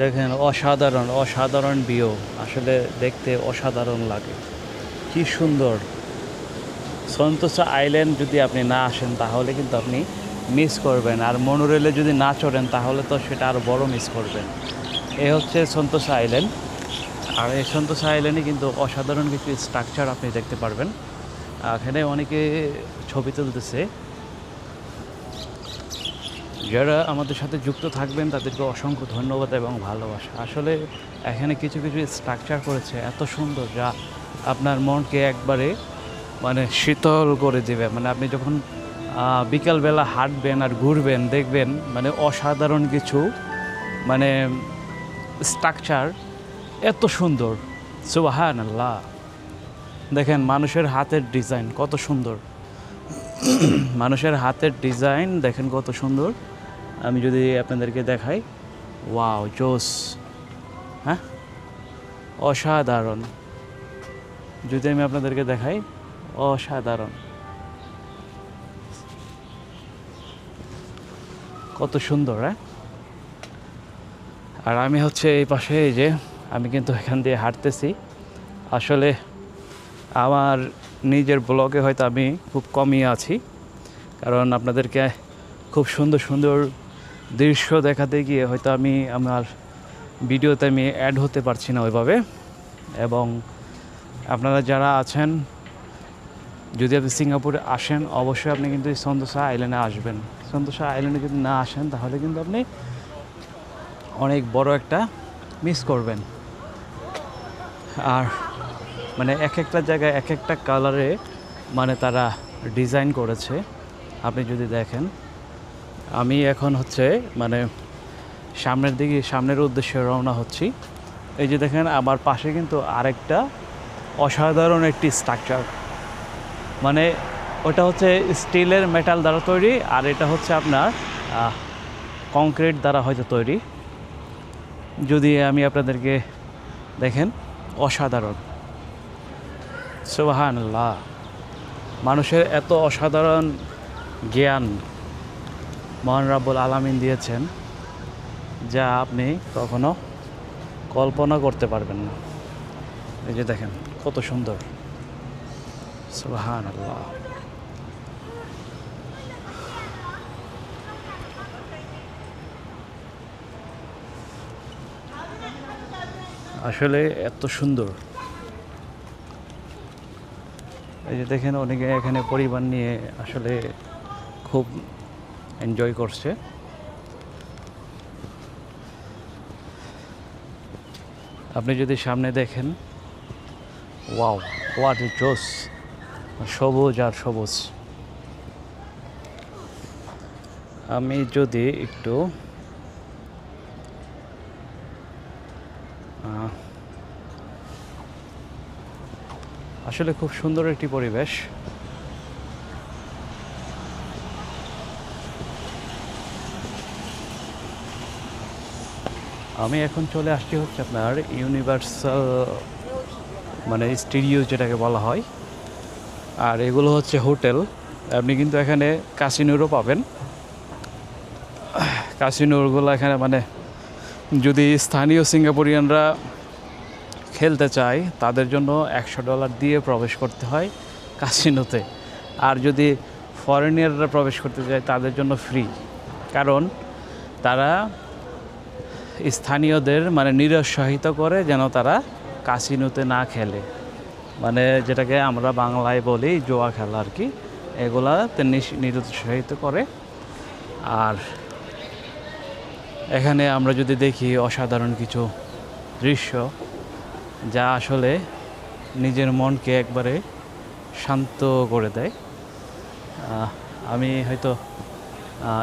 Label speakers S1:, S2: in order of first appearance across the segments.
S1: দেখেন, অসাধারণ অসাধারণ ভিউ। আসলে দেখতে অসাধারণ লাগে। কি সুন্দর। সন্তোষা আইল্যান্ড যদি আপনি না আসেন, তাহলে কিন্তু আপনি মিস করবেন। আর মনোরেলে যদি না চড়েন, তাহলে তো সেটা আরও বড় মিস করবেন। এ হচ্ছে সন্তোষা আইল্যান্ড। আর এই সন্তোষা আইল্যান্ডে কিন্তু অসাধারণ কিছু স্ট্রাকচার আপনি দেখতে পারবেন। এখানে অনেকে ছবি তুলতেছে। যারা আমাদের সাথে যুক্ত থাকবেন, তাদেরকে অসংখ্য ধন্যবাদ এবং ভালোবাসা। আসলে এখানে কিছু কিছু স্ট্রাকচার করেছে, এত সুন্দর যা আপনার মনকে একবারে মানে শীতল করে দেবে। মানে আপনি যখন বিকালবেলা হাঁটবেন আর ঘুরবেন, দেখবেন মানে অসাধারণ কিছু মানে স্ট্রাকচার এত সুন্দর। সুবাহান আল্লাহ দেখেন মানুষের হাতের ডিজাইন কত সুন্দর। মানুষের হাতের ডিজাইন দেখেন কত সুন্দর। আমি যদি আপনাদেরকে দেখাই, ওয়াও, জোস হ্যাঁ? অসাধারণ। যদি আমি আপনাদেরকে দেখাই, অসাধারণ। কত সুন্দর হ্যাঁ? আর আমি হচ্ছে এই পাশে, এই যে, আমি কিন্তু এখান দিয়ে হাঁটতেছি। আসলে আমার নিজের ব্লগে হয়তো আমি খুব কমই আছি, কারণ আপনাদেরকে খুব সুন্দর সুন্দর দৃশ্য দেখাতে গিয়ে হয়তো আমি আমার ভিডিওতে আমি অ্যাড হতে পারছি না ওইভাবে। এবং আপনারা যারা আছেন, যদি আপনি সিঙ্গাপুরে আসেন, অবশ্যই আপনি কিন্তু এই সন্তোষা আইল্যান্ডে আসবেন। সন্তোষা আইল্যান্ডে যদি না আসেন, তাহলে কিন্তু আপনি অনেক বড় একটা মিস করবেন। আর মানে এক একটা জায়গায় এক একটা কালারে মানে তারা ডিজাইন করেছে। আপনি যদি দেখেন আমি এখন হচ্ছে মানে সামনের দিকে, সামনের উদ্দেশ্যে রওনা হচ্ছি। এই যে দেখেন, আমার পাশে কিন্তু আরেকটা অসাধারণ একটি স্ট্রাকচার মানে ওটা হচ্ছে স্টিলের মেটাল দ্বারা তৈরি, আর এটা হচ্ছে আপনার কংক্রিট দ্বারা হয়তো তৈরি। যদি আমি আপনাদেরকে দেখেন, অসাধারণ। সুবাহান আল্লাহ মানুষের এত অসাধারণ জ্ঞান মহান রাব্বুল আলামিন দিয়েছেন, যা আপনি কখনো কল্পনা করতে পারবেন না। এই যে দেখেন, কত সুন্দর। সুবাহান আল্লাহ আসলে এত সুন্দর। এই যে দেখেন, অনেকে এখানে পরিবার নিয়ে আসলে খুব এনজয় করছে। আপনি যদি সামনে দেখেন, ওয়াও হোয়াট ইজ জোস সবুজ আর সবুজ। আমি যদি একটু আসলে খুব সুন্দর একটি পরিবেশ। আমি এখন চলে আসছি হচ্ছে আপনার ইউনিভার্সাল মানে স্টুডিও যেটাকে বলা হয়। আর এগুলো হচ্ছে হোটেল। আপনি কিন্তু এখানে কাসিনোরও পাবেন। কাসিনোরগুলো এখানে মানে যদি স্থানীয় সিঙ্গাপুরিয়ানরা খেলতে চায়, তাদের জন্য একশো ডলার দিয়ে প্রবেশ করতে হয় কাসিনোতে আর যদি ফরেনিয়াররা প্রবেশ করতে চায়, তাদের জন্য ফ্রি কারণ তারা স্থানীয়দের মানে নিরুৎসাহিত করে যেন তারা কাসিনোতে না খেলে। মানে যেটাকে আমরা বাংলায় বলি জোয়া খেলা আর কি। এগুলাতে নিরুৎসাহিত করে। আর এখানে আমরা যদি দেখি অসাধারণ কিছু দৃশ্য, যা আসলে নিজের মনকে একবারে শান্ত করে দেয়। আমি হয়তো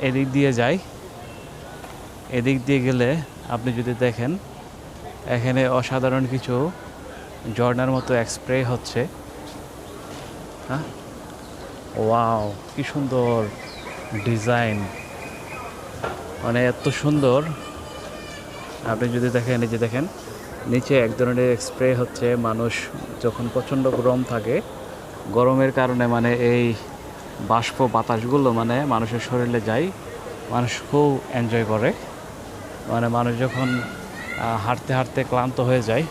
S1: এদিক দিয়ে যাই। এদিক দিয়ে গেলে আপনি যদি দেখেন, এখানে অসাধারণ কিছু ঝর্ণার মতো এক্সপ্রে হচ্ছে। হ্যাঁ? ওয়াও, কি সুন্দর ডিজাইন। মানে এত সুন্দর। আপনি যদি দেখেন, এই যে দেখেন, নিচে এক ধরনের স্প্রে হচ্ছে, মানুষ যখন প্রচণ্ড গরম থাকে, গরমের কারণে মানে এই বাষ্প বাতাসগুলো মানে মানুষের শরীরে যায়, মানুষ খুব এনজয় করে। মানে মানুষ যখন হাঁটতে হাঁটতে ক্লান্ত হয়ে যায়।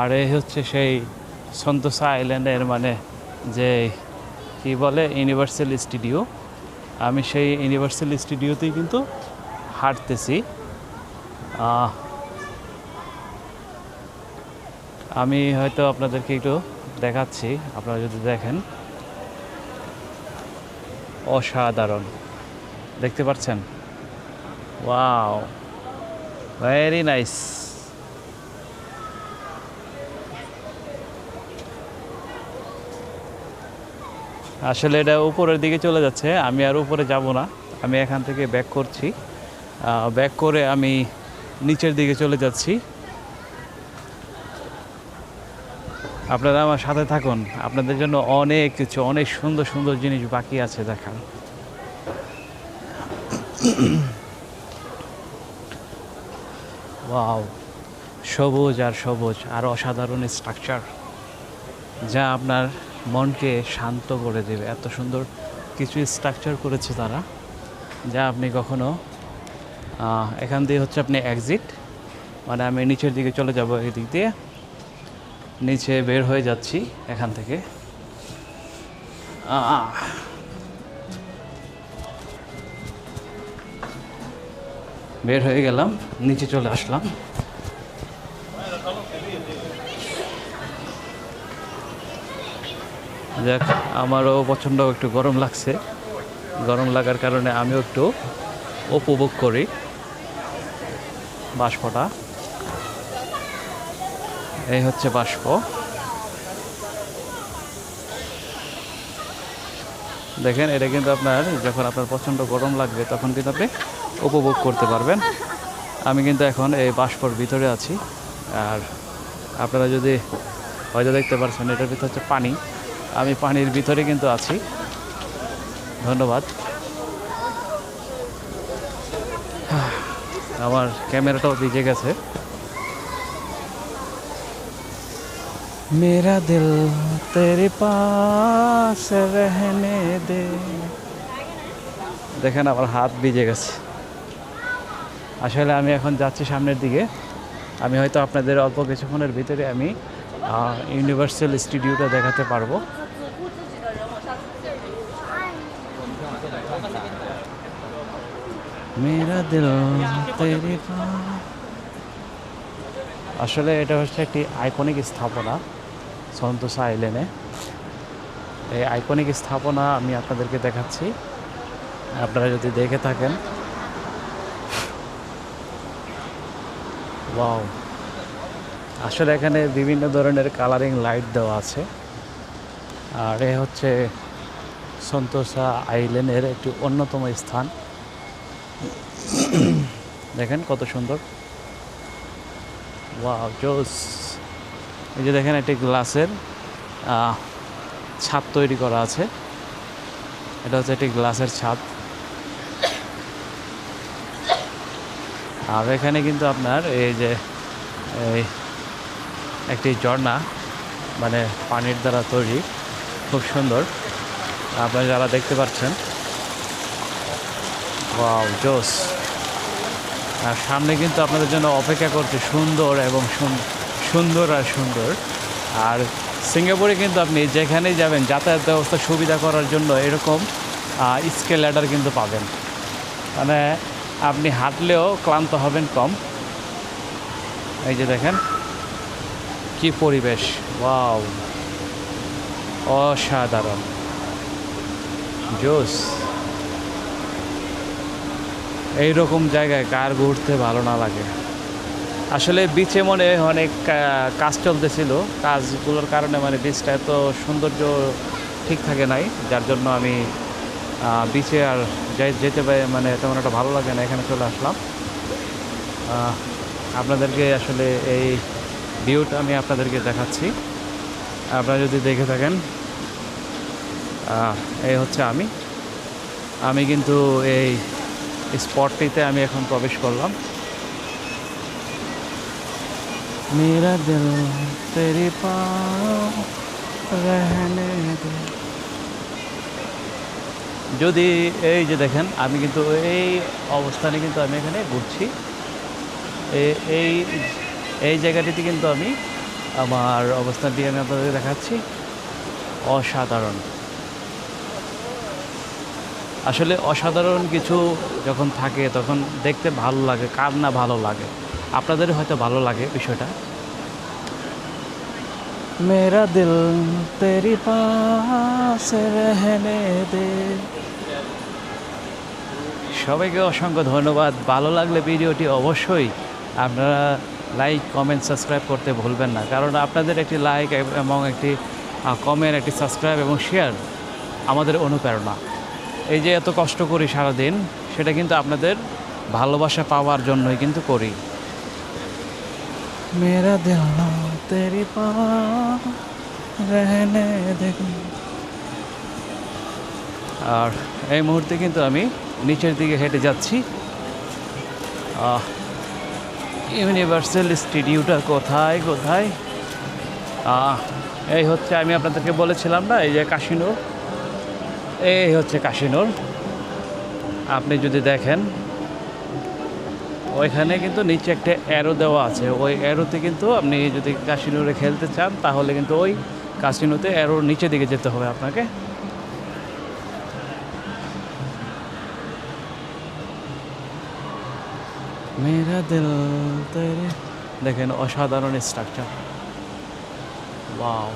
S1: আর এই হচ্ছে সেই সন্তোষা আইল্যান্ডের মানে যে, কি বলে, ইউনিভার্সাল স্টুডিও। আমি সেই ইউনিভার্সাল স্টুডিওতেই কিন্তু হাঁটতেছি। আমি হয়তো আপনাদেরকে একটু দেখাচ্ছি, আপনারা যদি দেখেন। অসাধারণ। দেখতে পাচ্ছেন? ওয়াও ভেরি নাইস আসলে এটা উপরের দিকে চলে যাচ্ছে, আমি আর উপরে যাব না, আমি এখান থেকে ব্যাক করছি। ব্যাক করে আমি নিচের দিকে চলে যাচ্ছি। আপনারা আমার সাথে থাকুন, আপনাদের জন্য অনেক কিছু, অনেক সুন্দর সুন্দর জিনিস বাকি আছে দেখার ওয়াও সবুজ আর সবুজ আর অসাধারণ স্ট্রাকচার যা আপনার মনকে শান্ত করে দেবে। এত সুন্দর কিছু স্ট্রাকচার করেছে তারা, যা আপনি কখনো এখান দিয়ে হচ্ছে আপনি এক্সিট মানে আমি নিচের দিকে চলে যাব এই দিক দিয়ে, নিচে বের হয়ে যাচ্ছি এখান থেকে। বের হয়ে গেলাম, নিচে চলে আসলাম। যাক, আমারও প্রচণ্ড একটু গরম লাগছে। গরম লাগার কারণে আমিও একটু উপভোগ করি বাষ্পটা। এই হচ্ছে বাষ্প। দেখেন, এটা কিন্তু আপনার, যখন আপনার প্রচণ্ড গরম লাগবে, তখন কিন্তু আপনি উপভোগ করতে পারবেন। আমি কিন্তু এখন এই বাষ্পর ভিতরে আছি। আর আপনারা যদি হয়তো দেখতে পারছেন এটার ভিতরে হচ্ছে পানি। আমি পানির ভিতরে কিন্তু আছি। ধন্যবাদ। আমার ক্যামেরাটাও ভিজে গেছে। মেরা দিল তেরে পাশ রহনে দে দেখেন আমার হাত ভিজে গেছে। আসলে আমি এখন যাচ্ছি সামনের দিকে। আমি হয়তো আপনাদের অল্প কিছুক্ষণের ভিতরে আমি ইউনিভার্সাল স্টুডিওটা দেখাতে পারব। আসলে এটা হচ্ছে একটি আইকনিক স্থাপনা, সন্তোষা আইল্যান্ডে। এই আইকনিক স্থাপনা আমি আপনাদেরকে দেখাচ্ছি। আপনারা যদি দেখে থাকেন ওয়াও আসলে এখানে বিভিন্ন ধরনের কালারিং লাইট দেওয়া আছে। আর এ হচ্ছে সন্তোষা আইল্যান্ডের একটি অন্যতম স্থান। দেখেন কত সুন্দর। ওয়াও জোস। এই যে দেখেন একটি গ্লাসের ছাদ তৈরি করা আছে। এটা হচ্ছে একটি গ্লাসের ছাদ। আর এখানে কিন্তু আপনার এই যে, এই একটি ঝর্ণা মানে পানির দ্বারা তৈরি, খুব সুন্দর। আপনারা যারা দেখতে পাচ্ছেন, ওয়াও, জোস। আর সামনে কিন্তু আপনাদের জন্য অপেক্ষা করছে সুন্দর এবং সুন- সুন্দর আর সুন্দর। আর সিঙ্গাপুরে কিন্তু আপনি যেখানেই যাবেন, যাতায়াত ব্যবস্থা সুবিধা করার জন্য এরকম স্কেল ল্যাডার কিন্তু পাবেন। মানে আপনি হাঁটলেও ক্লান্ত হবেন কম। এই যে দেখেন, কি পরিবেশ, ওয়াও, অসাধারণ। জোস। এই রকম জায়গায় কার ঘুরতে ভালো না লাগে। আসলে বিচে মনে অনেক কাজ চলতেছিল। কাজগুলোর কারণে মানে বিচটা এত সৌন্দর্য ঠিক থাকে নাই, যার জন্য আমি বিচে আর যাই যেতে মানে তেমন একটা ভালো লাগে না, এখানে চলে আসলাম। আপনাদেরকে আসলে এই ভিউটা আমি আপনাদেরকে দেখাচ্ছি। আপনারা যদি দেখে থাকেন এই হচ্ছে আমি। আমি কিন্তু এই স্পটটিতে আমি এখন প্রবেশ করলাম। মেরা দিল, তেরে পাও, রহনে দে। যদি এই যে দেখেন, আমি কিন্তু এই অবস্থানে কিন্তু আমি এখানে ঘুরছি। এই এই জায়গাটিতে কিন্তু আমি আমার অবস্থানটি আমি আপনাদের দেখাচ্ছি। অসাধারণ। আসলে অসাধারণ কিছু যখন থাকে, তখন দেখতে ভালো লাগে, কার না ভালো লাগে? আপনাদের হয়তো ভালো লাগে বিষয়টা। মেরা দিল তেরি পাস রহনে দে সবাইকে অসংখ্য ধন্যবাদ। ভালো লাগলে ভিডিওটি অবশ্যই আপনারা লাইক কমেন্ট সাবস্ক্রাইব করতে ভুলবেন না। কারণ আপনাদের একটি লাইক এবং একটি কমেন্ট একটি সাবস্ক্রাইব এবং শেয়ার আমাদের অনুপ্রেরণা। এই যে এত কষ্ট করি সারাদিন, সেটা কিন্তু আপনাদের ভালোবাসা পাওয়ার জন্যই কিন্তু করি। তেরি পা রহনে দেখুন আর এই মুহূর্তে কিন্তু আমি নিচের দিকে হেঁটে যাচ্ছি। ইউনিভার্সাল স্টুডিওটা কোথায় কোথায়? এই হচ্ছে আমি আপনাদেরকে বলেছিলাম না, এই যে কাশিনোর এই হচ্ছে কাশিনোর আপনি যদি দেখেন ওইখানে কিন্তু নিচে একটা অ্যারো দেওয়া আছে। ওই অ্যারোতে কিন্তু আপনি যদি কাশিনোরে খেলতে চান, তাহলে কিন্তু ওই কাশিনোতে অ্যারোর নিচে দিকে যেতে হবে আপনাকে। মেরা দিল দেখেন অসাধারণ স্ট্রাকচার ওয়াও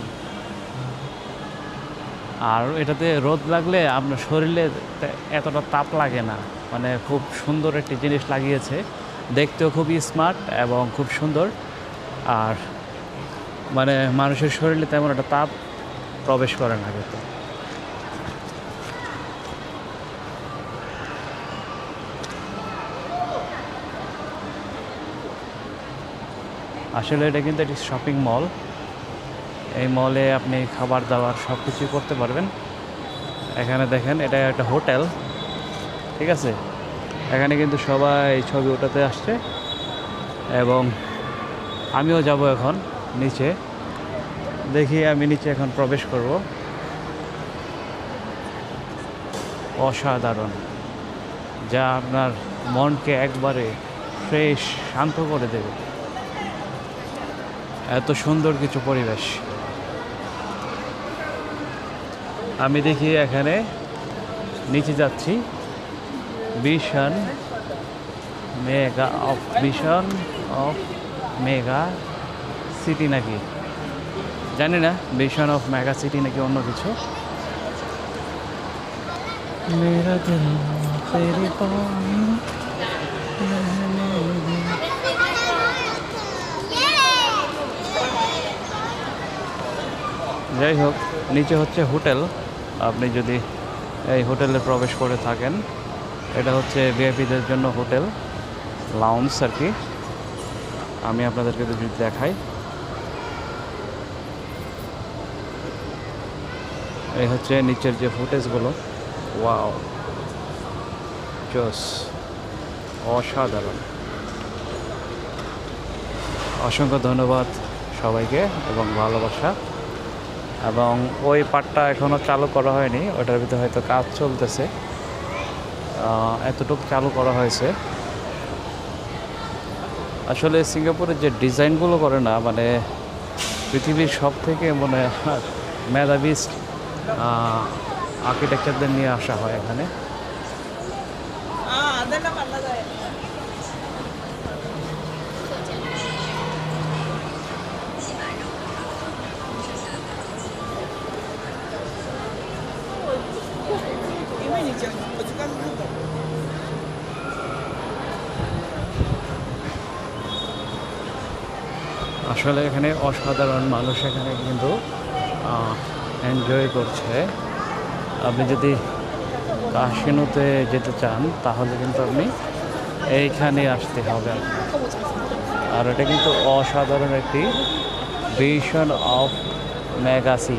S1: আর এটাতে রোদ লাগলে আপনার শরীরে এতটা তাপ লাগে না। মানে খুব সুন্দর একটি জিনিস লাগিয়েছে। দেখতেও খুবই স্মার্ট এবং খুব সুন্দর। আর মানে মানুষের শরীরে তেমন একটা তাপ প্রবেশ করে না কিন্তু। আসলে এটা কিন্তু একটি শপিং মল এই মলে আপনি খাবার দাবার সব কিছুই করতে পারবেন। এখানে দেখেন এটা একটা হোটেল ঠিক আছে? এখানে কিন্তু সবাই ছবি ওঠাতে আসছে এবং আমিও যাব এখন নিচে। দেখি আমি নিচে এখন প্রবেশ করব। অসাধারণ। যা আপনার মনকে একবারে ফ্রেশ, শান্ত করে দেবে। এত সুন্দর কিছু পরিবেশ। আমি দেখি এখানে নিচে যাচ্ছি। Vision mega of vision of mega city নাকি? জানি না ভিশন অফ মেগা সিটি নাকি অন্য কিছু। যাই হোক নিচে হচ্ছে হোটেল। আপনি যদি এই হোটেলে প্রবেশ করে থাকেন এটা হচ্ছে ভিআইপিদের জন্য হোটেল লাউন্স আর কি। আমি আপনাদেরকে যদি দেখাই। এই হচ্ছে নিচের যে ফুটেজগুলো ওয়াও জোস অসাধারণ। অসংখ্য ধন্যবাদ সবাইকে এবং ভালোবাসা। এবং ওই পার্টটা এখনও চালু করা হয়নি, ওটার ভিতরে হয়তো কাজ চলতেছে। এতটুকু চালু করা হয়েছে। আসলে সিঙ্গাপুরে যে ডিজাইনগুলো করে না মানে পৃথিবীর সব থেকে মানে মেধাবী আর্কিটেকচারদের নিয়ে আসা হয় এখানে। আসলে এখানে অসাধারণ মানুষ এখানে কিন্তু এনজয় করছে। আপনি যদি কাশিনুতে যেতে চান, তাহলে কিন্তু আপনি এইখানে আসতে হবে। আর এটা কিন্তু অসাধারণ একটি ভিশন অফ মেগাসি